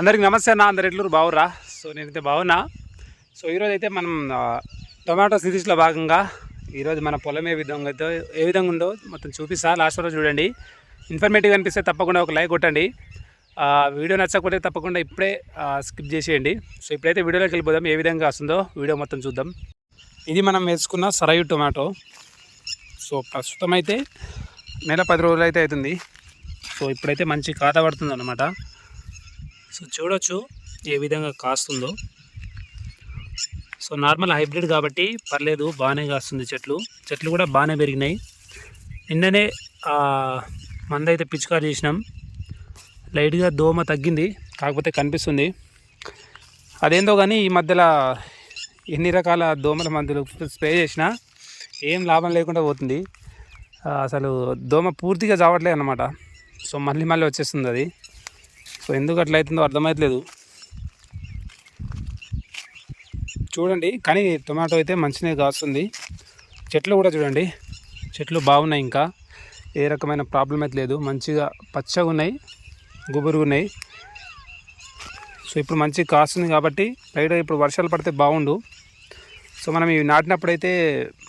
అందరికి నమస్తే అన్న అందరు ఎట్లూరు బాగురా సో నేనైతే బాగున్నా సో ఈరోజు అయితే మనం టొమాటో సిరీస్లో భాగంగా ఈరోజు మన పొలం ఏ విధంగా అయితే ఏ విధంగా ఉందో మొత్తం చూపిస్తా. లాస్ట్ రోజు చూడండి. ఇన్ఫర్మేటివ్ అనిపిస్తే తప్పకుండా ఒక లైక్ కొట్టండి. వీడియో నచ్చకపోతే తప్పకుండా ఇప్పుడే స్కిప్ చేసేయండి. సో ఇప్పుడైతే వీడియోలోకి వెళ్ళిపోదాం ఏ విధంగా వస్తుందో వీడియో మొత్తం చూద్దాం. ఇది మనం వేసుకున్న సరయు టొమాటో. సో ప్రస్తుతం అయితే నెల పది రోజులు అయితే అవుతుంది. సో ఇప్పుడైతే మంచి ఖాతా పడుతుంది అనమాట సో చూడొచ్చు ఏ విధంగా కాస్తుందో. సో నార్మల్ హైబ్రిడ్ కాబట్టి పర్లేదు బాగానే కాస్తుంది చెట్లు. చెట్లు కూడా బాగానే పెరిగినాయి. నిన్ననే మందైతే పిచికారి చేసినాం. లైట్గా దోమ తగ్గింది కాకపోతే కనిపిస్తుంది. అదేందో కానీ ఈ మధ్యలో ఎన్ని రకాల దోమల మందులు స్ప్రే చేసినా ఏం లాభం లేకుండా పోతుంది. అసలు దోమ పూర్తిగా చావట్లేదు అన్నమాట. సో మళ్ళీ మళ్ళీ వచ్చేస్తుంది అది. సో ఎందుకు అట్లా అవుతుందో అర్థమవుతలేదు చూడండి కానీ టొమాటో అయితే మంచినే కాస్తుంది. చెట్లు కూడా చూడండి చెట్లు బాగున్నాయి ఇంకా. ఏ రకమైన ప్రాబ్లం అయితే లేదు. మంచిగా పచ్చగా ఉన్నాయి గుబురుగా ఉన్నాయి. సో ఇప్పుడు మంచిగా కాస్తుంది కాబట్టి బయట ఇప్పుడు వర్షాలు పడితే బాగుండు. సో మనం ఇవి నాటినప్పుడైతే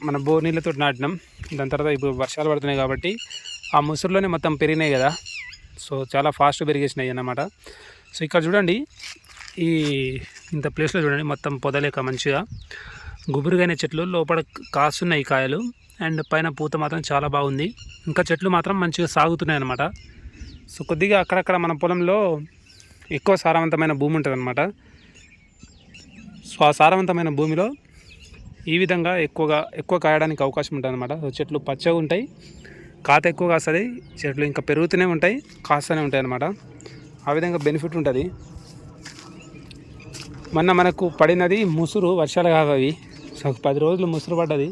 మన బోర్ నీళ్ళతో నాటినాం. దాని తర్వాత ఇప్పుడు వర్షాలు పడుతున్నాయి కాబట్టి ఆ ముసురులోనే మొత్తం పెరిగినాయి కదా. సో చాలా ఫాస్ట్ పెరిగేసినాయి అన్నమాట సో ఇక్కడ చూడండి ఈ ఇంత ప్లేస్లో చూడండి మొత్తం పొదలేక మంచిగా. గుబురుగైన చెట్లు లోపల కాస్తున్నాయి కాయలు అండ్ పైన పూత మాత్రం చాలా బాగుంది. ఇంకా చెట్లు మాత్రం మంచిగా సాగుతున్నాయి అన్నమాట సో కొద్దిగా అక్కడక్కడ మన పొలంలో ఎక్కువ సారవంతమైన భూమి ఉంటుంది అనమాట సో ఆ సారవంతమైన భూమిలో ఈ విధంగా ఎక్కువగా ఎక్కువ కాయడానికి అవకాశం ఉంటుంది అన్నమాట సో చెట్లు పచ్చగా ఉంటాయి. కాత ఎక్కువ కాస్తుంది చెట్లు ఇంకా పెరుగుతూనే ఉంటాయి కాస్తూనే ఉంటాయి అన్నమాట. ఆ విధంగా బెనిఫిట్ ఉంటుంది. మొన్న మనకు పడినది ముసురు వర్షాలు కాదు అవి. సో ఒక పది రోజులు ముసురు పడ్డది.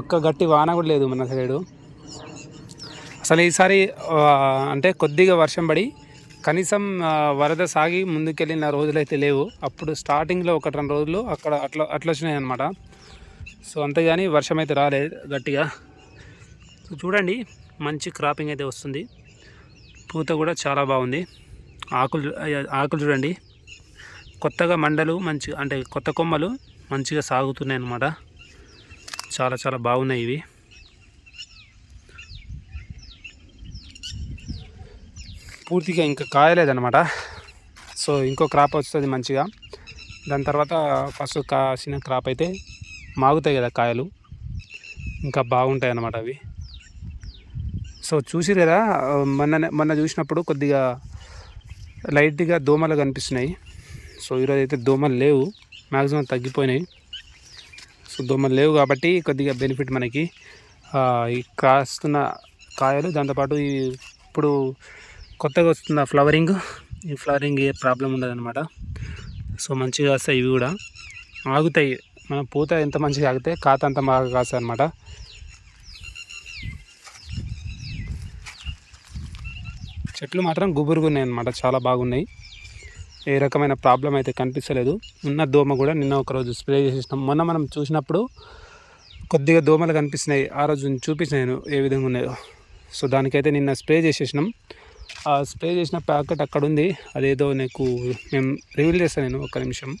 ఒక్క గట్టి వాన కూడా లేదు మన సైడు. అసలు ఈసారి అంటే కొద్దిగా వర్షం పడి కనీసం వరద సాగి ముందుకెళ్ళిన రోజులైతే లేవు. అప్పుడు స్టార్టింగ్లో ఒకటి రెండు రోజులు అక్కడ అట్లా అట్లా వచ్చినాయి అనమాట సో అంతేగాని వర్షం అయితే రాలేదు గట్టిగా. సో చూడండి మంచి క్రాపింగ్ అయితే వస్తుంది. పూత కూడా చాలా బాగుంది. ఆకులు ఆకులు చూడండి. కొత్తగా మండలు మంచి అంటే కొత్త కొమ్మలు మంచిగా సాగుతున్నాయి అన్నమాట. చాలా చాలా బాగున్నాయి ఇవి. పూర్తిగా ఇంకా కాయలేదన్నమాట. సో ఇంకో క్రాప్ వస్తుంది మంచిగా. దాని తర్వాత ఫస్ట్ కాసిన క్రాప్ అయితే మాగుతాయి కదా కాయలు. ఇంకా బాగుంటాయి అన్నమాట అవి. సో చూసి కదా మొన్న మొన్న చూసినప్పుడు కొద్దిగా లైట్గా దోమలు కనిపిస్తున్నాయి. సో ఈరోజు అయితే దోమలు లేవు మ్యాక్సిమం తగ్గిపోయినాయి. సో దోమలు లేవు కాబట్టి కొద్దిగా బెనిఫిట్ మనకి. ఈ కాస్తున్న కాయలు దాంతోపాటు ఈ ఇప్పుడు కొత్తగా వస్తున్న ఫ్లవరింగ్ ఈ ఫ్లవరింగ్ ఏ ప్రాబ్లం ఉండదనమాట సో మంచిగా వస్తాయి ఇవి కూడా. ఆగుతాయి. మన పూత ఎంత మంచిగా ఆగితే కాత అంత బాగా కాస్తాయి అనమాట చెట్లు మాత్రం గుబురుగా ఉన్నాయి అనమాట చాలా బాగున్నాయి. ఏ రకమైన ప్రాబ్లం అయితే కనిపించలేదు ఉన్న దోమ కూడా నిన్న ఒకరోజు స్ప్రే చేసేసినాం. మొన్న మనం చూసినప్పుడు కొద్దిగా దోమలు కనిపిస్తున్నాయి. ఆ రోజు నేను చూపించిన నేను ఏ విధంగా ఉన్నాయో. సో దానికైతే నిన్న స్ప్రే చేసేసినాం. ఆ స్ప్రే చేసిన ప్యాకెట్ అక్కడ ఉంది అదేదో నీకు మేము రివీల్ చేస్తాను నేను ఒక నిమిషం.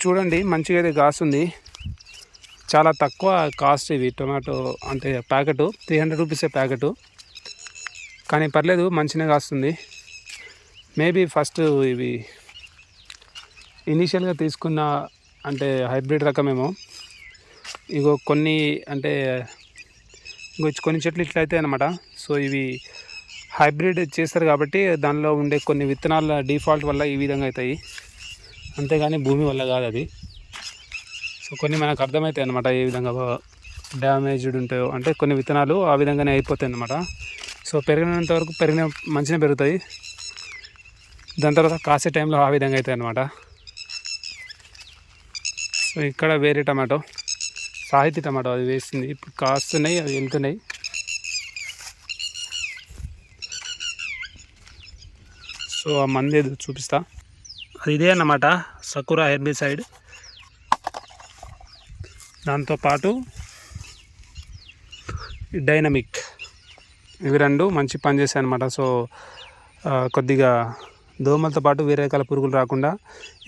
చూడండి మంచిగా అయితే కాస్తుంది. చాలా తక్కువ కాస్ట్ ఇవి టొమాటో అంటే ప్యాకెట్. త్రీ హండ్రెడ్ రూపీసే ప్యాకెట్. కానీ పర్లేదు మంచిగా కాస్తుంది. మేబీ ఫస్ట్ ఇవి ఇనీషియల్గా తీసుకున్న అంటే హైబ్రిడ్ రకమేమో. ఇగో కొన్ని అంటే ఇంకో కొన్ని చెట్లు ఇట్లా అవుతాయి అనమాట సో ఇవి హైబ్రిడ్ చేస్తారు కాబట్టి దానిలో ఉండే కొన్ని విత్తనాల డిఫాల్ట్ వల్ల ఈ విధంగా అవుతాయి అంతేగాని భూమి వల్ల కాదు అది. సో కొన్ని మనకు అర్థమవుతాయి అనమాట ఏ విధంగా డ్యామేజ్డ్ ఉంటాయో. అంటే కొన్ని విత్తనాలు ఆ విధంగానే అయిపోతాయి అనమాట సో పెరిగినంత వరకు పెరిగిన మంచిగా పెరుగుతుంది దాని తర్వాత కాసే టైంలో ఆ విధంగా అవుతాయి అనమాట సో ఇక్కడ వేరే టమాటో సాహితీ టమాటో అది వేస్తుంది ఇప్పుడు కాస్తున్నాయి అవి వెళ్తున్నాయి సో ఆ మంది చూపిస్తా. అది ఇదే అన్నమాట సకురా హెర్బిసైడ్ దాంతోపాటు డైనమిక్ ఇవి రెండు మంచి పని చేశాయి అనమాట సో కొద్దిగా దోమలతో పాటు వేరే రకాల పురుగులు రాకుండా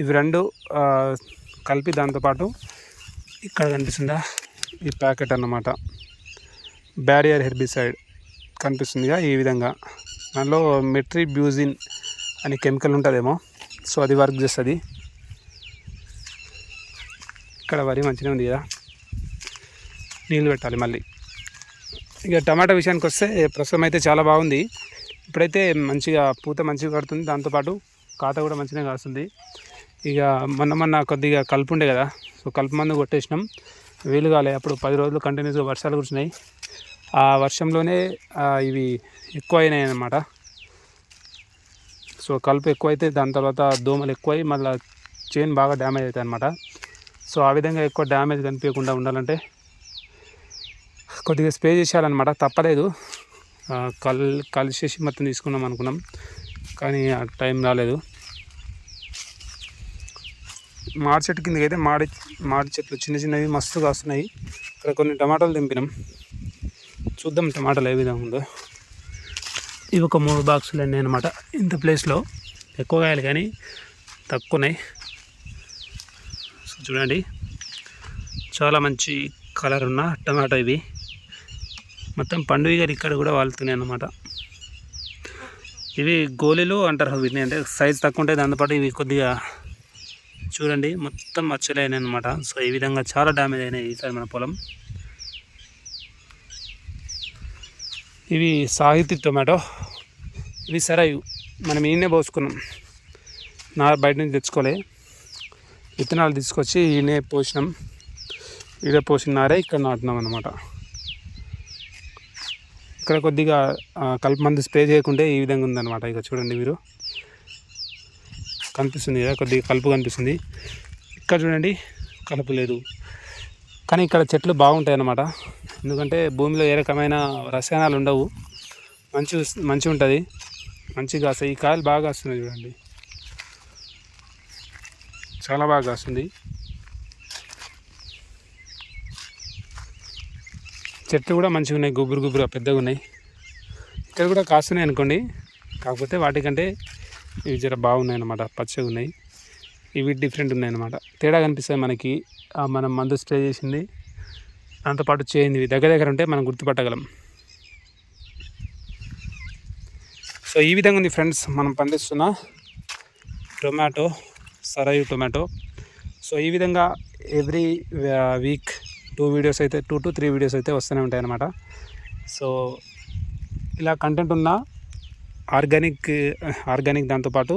ఇవి రెండు కలిపి దాంతోపాటు ఇక్కడ కనిపిస్తుందా? ఈ ప్యాకెట్ అన్నమాట. బ్యారియర్ హెర్బిసైడ్ కనిపిస్తుందిగా ఈ విధంగా. దానిలో మెట్రిబ్యూజిన్ అనే కెమికల్ ఉంటుందేమో. సో అది వర్క్ చేస్తుంది. ఇక్కడ వరి మంచిగా ఉంది కదా. నీళ్ళు పెట్టాలి మళ్ళీ. ఇక టమాటా విషయానికి వస్తే ప్రస్తుతం అయితే చాలా బాగుంది. ఇప్పుడైతే మంచిగా పూత మంచిగా పడుతుంది దాంతోపాటు కాత కూడా మంచిగా కాస్తుంది. ఇక మొన్న మొన్న కొద్దిగా కలుపు ఉండే కదా సో కలుపు మందు కొట్టేసినాం. వీలు కాలే. అప్పుడు పది రోజులు కంటిన్యూస్గా వర్షాలు కురిచినాయి ఆ వర్షంలోనే ఇవి ఎక్కువ అయినాయి అన్నమాట. సో కలుపు ఎక్కువైతే దాని తర్వాత దోమలు ఎక్కువై మళ్ళీ చైన్ బాగా డ్యామేజ్ అవుతాయి అనమాట సో ఆ విధంగా ఎక్కువ డ్యామేజ్ కనిపించకుండా ఉండాలంటే కొద్దిగా స్ప్రే చేసేయాలన్నమాట. తప్పలేదు. కల్ కలిసేసి మొత్తం తీసుకుందాం అనుకున్నాం. కానీ ఆ టైం రాలేదు. మాడి చెట్టు కిందకి అయితే మాడి మాడి చెట్లు చిన్న చిన్నవి మస్తుగా వస్తున్నాయి. ఇక్కడ కొన్ని టమాటాలు దింపినాం చూద్దాం టమాటాలు ఏ విధంగా ఉందో. ఇవి ఒక మూడు బాక్సులు అన్నీ అనమాట ఇంత ప్లేస్లో ఎక్కువ కాయలు కానీ తక్కువ ఉన్నాయి. సో చూడండి. చాలా మంచి కలర్ ఉన్న టమాటా ఇవి. మొత్తం పండుగ గారు ఇక్కడ కూడా వాళ్తున్నాయి అన్నమాట. ఇవి గోళీలు అంటారు వీటిని అంటే సైజ్ తక్కువ ఉంటాయి దాంతోపాటు ఇవి కొద్దిగా చూడండి మొత్తం మచ్చలైనాయి అనమాట సో ఈ విధంగా చాలా డ్యామేజ్ అయినాయి ఈసారి మన పొలం. ఇవి సాహితీ టొమాటో. ఇవి సరాయి మనం ఈయనే పోసుకున్నాం. నా బయట నుంచి తెచ్చుకోలే. విత్తనాలు తీసుకొచ్చి ఈయనే పోసినాం. ఈడే పోసిన నారే ఇక్కడ నాటినాం అనమాట ఇక్కడ కొద్దిగా కలుపు మందు స్ప్రే చేయకుంటే ఈ విధంగా ఉందన్నమాట. ఇక చూడండి మీరు. కనిపిస్తుంది కదా కొద్దిగా కలుపు కనిపిస్తుంది. ఇక్కడ చూడండి కలుపు లేదు. కానీ ఇక్కడ చెట్లు బాగుంటాయి అన్నమాట. ఎందుకంటే భూమిలో ఏ రకమైన రసాయనాలు ఉండవు. మంచి మంచి ఉంటుంది. మంచిగా కాస్తాయి ఈ కాయలు బాగా వస్తున్నాయి చూడండి. చాలా బాగా వస్తుంది. చెట్లు కూడా మంచిగా ఉన్నాయి గుబురు గుబురు పెద్దగా ఉన్నాయి. ఇక్కడ కూడా కాస్తున్నాయి అనుకోండి కాకపోతే వాటికంటే ఇవి జర బాగున్నాయి అన్నమాట పచ్చగా ఉన్నాయి. ఇవి డిఫరెంట్ ఉన్నాయి అన్నమాట తేడా కనిపిస్తుంది మనకి. మనం మందు స్ప్రే చేసింది దాంతోపాటు చేయింది. దగ్గర దగ్గర ఉంటే మనం గుర్తుపట్టగలం. సో ఈ విధంగా ఉంది ఫ్రెండ్స్ మనం పండిస్తున్న టొమాటో సరాయి టొమాటో. సో ఈ విధంగా every week uh, two videos అయితే టూ టు త్రీ వీడియోస్ అయితే వస్తూనే ఉంటాయి అన్నమాట. సో ఇలా కంటెంట్ ఉన్న ఆర్గానిక్ ఆర్గానిక్ దాంతోపాటు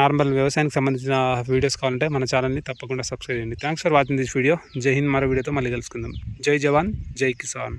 నార్మల్ వ్యవసాయానికి సంబంధించిన వీడియోస్ కావాలంటే మన ఛానల్ని తప్పకుండా సబ్స్క్రైబ్ చేయండి. Thanks for watching this video Jai Hind మరో వీడియోతో మళ్ళీ కలుసుకుందాం. జై జవాన్ జై కిసాన్.